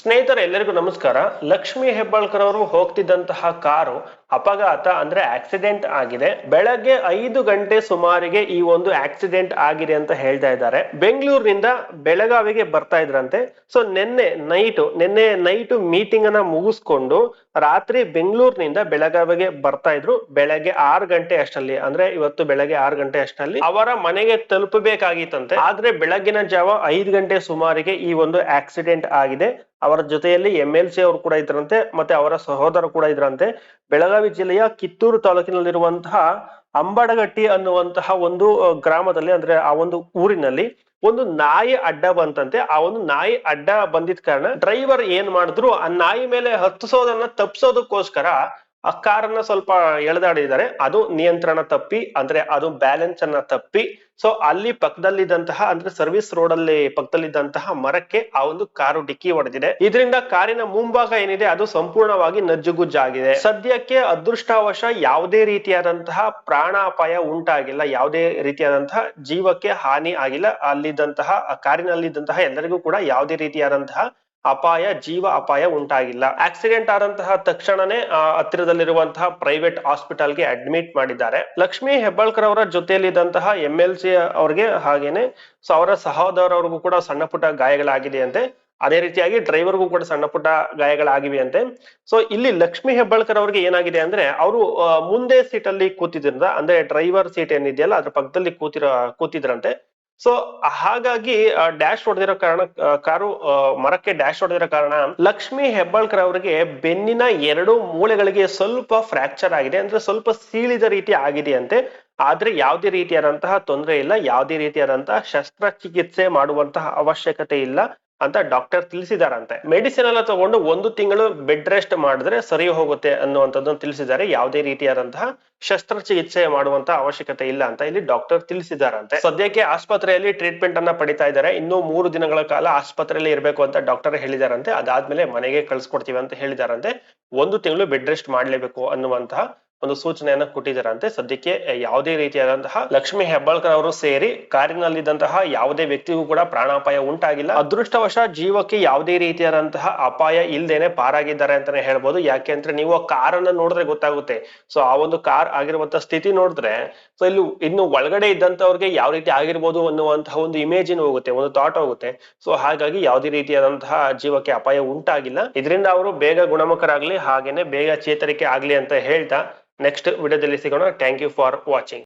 ಸ್ನೇಹಿತರೆ, ಎಲ್ಲರಿಗೂ ನಮಸ್ಕಾರ. ಲಕ್ಷ್ಮಿ ಹೆಬ್ಬಾಳ್ಕರ್ ಅವರು ಹೋಗ್ತಿದ್ದಂತಹ ಕಾರು ಅಪಘಾತ ಅಂದ್ರೆ ಆಕ್ಸಿಡೆಂಟ್ ಆಗಿದೆ. ಬೆಳಗ್ಗೆ ಐದು ಗಂಟೆ ಸುಮಾರಿಗೆ ಈ ಒಂದು ಆಕ್ಸಿಡೆಂಟ್ ಆಗಿದೆ ಅಂತ ಹೇಳ್ತಾ ಇದ್ದಾರೆ. ಬೆಂಗಳೂರಿನಿಂದ ಬೆಳಗಾವಿಗೆ ಬರ್ತಾ ಇದ್ರಂತೆ. ಸೊ ನಿನ್ನೆ ನೈಟ್ ನಿನ್ನೆ ನೈಟ್ ಮೀಟಿಂಗ್ ಅನ್ನ ಮುಗಿಸ್ಕೊಂಡು ರಾತ್ರಿ ಬೆಂಗಳೂರಿನಿಂದ ಬೆಳಗಾವಿಗೆ ಬರ್ತಾ ಇದ್ರು. ಬೆಳಗ್ಗೆ ಆರು ಗಂಟೆ ಅಷ್ಟಲ್ಲಿ. ಅಂದ್ರೆ ಇವತ್ತು ಬೆಳಗ್ಗೆ ಆರು ಗಂಟೆ ಅಷ್ಟಲ್ಲಿ. ಅವರ ಮನೆಗೆ ತಲುಪಬೇಕಾಗಿತ್ತಂತೆ. ಆದ್ರೆ ಬೆಳಗಿನ ಜಾವ ಐದು ಗಂಟೆ ಸುಮಾರಿಗೆ ಈ ಒಂದು ಆಕ್ಸಿಡೆಂಟ್ ಆಗಿದೆ. ಅವರ ಜೊತೆಯಲ್ಲಿ ಎಂ ಎಲ್ ಸಿ ಅವರು ಕೂಡ ಇದ್ರಂತೆ. ಮತ್ತೆ ಅವರ ಸಹೋದರ ಕೂಡ ಇದ್ರಂತೆ. ಬೆಳಗಾವಿ ಜಿಲ್ಲೆಯ ಕಿತ್ತೂರು ತಾಲೂಕಿನಲ್ಲಿರುವಂತಹ ಅಂಬಡಗಟ್ಟಿ ಅನ್ನುವಂತಹ ಒಂದು ಗ್ರಾಮದಲ್ಲಿ ಅಂದ್ರೆ ಆ ಒಂದು ಊರಿನಲ್ಲಿ ಒಂದು ನಾಯಿ ಅಡ್ಡ ಬಂತಂತೆ. ಆ ಒಂದು ನಾಯಿ ಅಡ್ಡ ಬಂದಿದ ಕಾರಣ ಡ್ರೈವರ್ ಏನ್ ಮಾಡಿದ್ರು, ಆ ನಾಯಿ ಮೇಲೆ ಹತ್ತಿಸೋದನ್ನ ತಪ್ಪಿಸೋದಕ್ಕೋಸ್ಕರ ಆ ಕಾರನ್ನ ಸ್ವಲ್ಪ ಎಳೆದಾಡಿದ್ದಾರೆ. ಅದು ನಿಯಂತ್ರಣ ತಪ್ಪಿ, ಅಂದ್ರೆ ಅದು ಬ್ಯಾಲೆನ್ಸ್ ಅನ್ನ ತಪ್ಪಿ ಸೊ ಅಲ್ಲಿ ಪಕ್ಕದಲ್ಲಿದ್ದಂತಹ, ಅಂದ್ರೆ ಸರ್ವಿಸ್ ರೋಡ್ ಅಲ್ಲಿ ಪಕ್ಕದಲ್ಲಿದ್ದಂತಹ ಮರಕ್ಕೆ ಆ ಒಂದು ಕಾರು ಡಿಕ್ಕಿ ಹೊಡೆದಿದೆ. ಇದರಿಂದ ಕಾರಿನ ಮುಂಭಾಗ ಏನಿದೆ, ಅದು ಸಂಪೂರ್ಣವಾಗಿ ನಜ್ಜುಗುಜ್ಜಾಗಿದೆ. ಸದ್ಯಕ್ಕೆ ಅದೃಷ್ಟವಶ ಯಾವುದೇ ರೀತಿಯಾದಂತಹ ಪ್ರಾಣಾಪಾಯ ಉಂಟಾಗಿಲ್ಲ, ಯಾವುದೇ ರೀತಿಯಾದಂತಹ ಜೀವಕ್ಕೆ ಹಾನಿ ಆಗಿಲ್ಲ. ಅಲ್ಲಿದ್ದಂತಹ ಕಾರಿನಲ್ಲಿದ್ದಂತಹ ಎಲ್ಲರಿಗೂ ಕೂಡ ಯಾವುದೇ ರೀತಿಯಾದಂತಹ ಅಪಾಯ ಜೀವ ಅಪಾಯ ಉಂಟಾಗಿಲ್ಲ. ಆಕ್ಸಿಡೆಂಟ್ ಆದಂತಹ ತಕ್ಷಣನೇ ಆ, ಹತ್ತಿರದಲ್ಲಿರುವಂತಹ ಪ್ರೈವೇಟ್ ಹಾಸ್ಪಿಟಲ್ಗೆ ಅಡ್ಮಿಟ್ ಮಾಡಿದ್ದಾರೆ. ಲಕ್ಷ್ಮಿ ಹೆಬ್ಬಾಳ್ಕರ್ ಅವರ ಜೊತೆಯಲ್ಲಿದ್ದಂತಹ ಎಂ ಎಲ್ ಸಿ ಅವ್ರಿಗೆ ಹಾಗೇನೆ ಸೊ ಅವರ ಸಹೋದರವ್ರಿಗೂ ಕೂಡ ಸಣ್ಣ ಪುಟ್ಟ ಗಾಯಗಳಾಗಿದೆ ಅಂತೆ. ಅದೇ ರೀತಿಯಾಗಿ ಡ್ರೈವರ್ಗೂ ಕೂಡ ಸಣ್ಣ ಪುಟ್ಟ ಗಾಯಗಳಾಗಿವೆ ಅಂತೆ. ಸೊ ಇಲ್ಲಿ ಲಕ್ಷ್ಮಿ ಹೆಬ್ಬಾಳ್ಕರ್ ಅವ್ರಿಗೆ ಏನಾಗಿದೆ ಅಂದ್ರೆ ಅವರು ಮುಂದೆ ಸೀಟಲ್ಲಿ ಕೂತಿದ್ರಿಂದ ಅಂದ್ರೆ ಡ್ರೈವರ್ ಸೀಟ್ ಏನಿದೆಯಲ್ಲ ಅದ್ರ ಪಕ್ಕದಲ್ಲಿ ಕೂತಿರೋ ಕೂತಿದ್ರಂತೆ. ಸೊ ಹಾಗಾಗಿ ಡ್ಯಾಶ್ ಹೊಡೆದಿರೋ ಕಾರಣ ಕಾರು ಮರಕ್ಕೆ ಡ್ಯಾಶ್ ಹೊಡೆದಿರೋ ಕಾರಣ ಲಕ್ಷ್ಮಿ ಹೆಬ್ಬಾಳ್ಕರ್ ಅವರಿಗೆ ಬೆನ್ನಿನ ಎರಡು ಮೂಳೆಗಳಿಗೆ ಸ್ವಲ್ಪ ಫ್ರಾಕ್ಚರ್ ಆಗಿದೆ. ಅಂದ್ರೆ ಸ್ವಲ್ಪ ಸೀಳಿದ ರೀತಿ ಆಗಿದೆಯಂತೆ. ಆದ್ರೆ ಯಾವುದೇ ರೀತಿಯಾದಂತಹ ತೊಂದರೆ ಇಲ್ಲ. ಯಾವುದೇ ರೀತಿಯಾದಂತಹ ಶಸ್ತ್ರಚಿಕಿತ್ಸೆ ಮಾಡುವಂತಹ ಅವಶ್ಯಕತೆ ಇಲ್ಲ. ಅಂತ ಡಾಕ್ಟರ್ ತಿಳಿಸಿದಾರಂತೆ. ಮೆಡಿಸಿನ್ ಎಲ್ಲ ತಗೊಂಡು ಒಂದು ತಿಂಗಳು ಬೆಡ್ ರೆಸ್ಟ್ ಮಾಡಿದ್ರೆ ಸರಿ ಹೋಗುತ್ತೆ ಅನ್ನುವಂಥದ್ದನ್ನು ತಿಳಿಸಿದ್ದಾರೆ. ಯಾವುದೇ ರೀತಿಯಾದಂತಹ ಶಸ್ತ್ರಚಿಕಿತ್ಸೆ ಮಾಡುವಂತ ಅವಶ್ಯಕತೆ ಇಲ್ಲ ಅಂತ ಇಲ್ಲಿ ಡಾಕ್ಟರ್ ತಿಳಿಸಿದಾರಂತೆ. ಸದ್ಯಕ್ಕೆ ಆಸ್ಪತ್ರೆಯಲ್ಲಿ ಟ್ರೀಟ್ಮೆಂಟ್ ಅನ್ನ ಪಡಿತಾ ಇದ್ದಾರೆ. ಇನ್ನು ಮೂರು ದಿನಗಳ ಕಾಲ ಆಸ್ಪತ್ರೆಯಲ್ಲಿ ಇರಬೇಕು ಅಂತ ಡಾಕ್ಟರ್ ಹೇಳಿದಾರಂತೆ. ಅದಾದ್ಮೇಲೆ ಮನೆಗೆ ಕಳ್ಸಿಕೊಡ್ತೀವಿ ಅಂತ ಹೇಳಿದಾರಂತೆ. ಒಂದು ತಿಂಗಳು ಬೆಡ್ ರೆಸ್ಟ್ ಮಾಡಲೇಬೇಕು ಅನ್ನುವಂತಹ ಒಂದು ಸೂಚನೆಯನ್ನ ಕೊಟ್ಟಿದ್ದಾರಂತೆ ಸದ್ಯಕ್ಕೆ ಯಾವುದೇ ರೀತಿಯಾದಂತಹ ಲಕ್ಷ್ಮಿ ಹೆಬ್ಬಾಳ್ಕರ್ ಅವರು ಸೇರಿ ಕಾರಿನಲ್ಲಿದ್ದಂತಹ ಯಾವುದೇ ವ್ಯಕ್ತಿಗೂ ಕೂಡ ಪ್ರಾಣಾಪಾಯ ಉಂಟಾಗಿಲ್ಲ. ಅದೃಷ್ಟವಶ ಜೀವಕ್ಕೆ ಯಾವುದೇ ರೀತಿಯಾದಂತಹ ಅಪಾಯ ಇಲ್ಲದೇನೆ ಪಾರಾಗಿದ್ದಾರೆ ಅಂತಾನೆ ಹೇಳ್ಬೋದು. ಯಾಕೆ ಅಂದ್ರೆ ನೀವು ಆ ಕಾರನ್ನ ನೋಡಿದ್ರೆ ಗೊತ್ತಾಗುತ್ತೆ. ಸೊ, ಆ ಒಂದು ಕಾರ್ ಆಗಿರುವಂತಹ ಸ್ಥಿತಿ ನೋಡಿದ್ರೆ, ಸೊ, ಇಲ್ಲಿ, ಇನ್ನು ಒಳಗಡೆ ಇದ್ದಂತವ್ರಿಗೆ ಯಾವ ರೀತಿ ಆಗಿರ್ಬೋದು ಅನ್ನುವಂತಹ ಒಂದು ಇಮೇಜ್ ಹೋಗುತ್ತೆ, ಒಂದು ಥಾಟ್ ಹೋಗುತ್ತೆ. ಸೊ, ಹಾಗಾಗಿ ಯಾವುದೇ ರೀತಿಯಾದಂತಹ ಜೀವಕ್ಕೆ ಅಪಾಯ ಉಂಟಾಗಿಲ್ಲ. ಇದರಿಂದ ಅವರು ಬೇಗ ಗುಣಮುಖರಾಗ್ಲಿ, ಹಾಗೇನೆ ಬೇಗ ಚೇತರಿಕೆ ಆಗ್ಲಿ ಅಂತ ಹೇಳ್ತಾ ನೆಕ್ಸ್ಟ್ ವಿಡಿಯೋದಲ್ಲಿ ಸಿಗೋಣ ಥ್ಯಾಂಕ್ ಯು ಫಾರ್ ವಾಚಿಂಗ್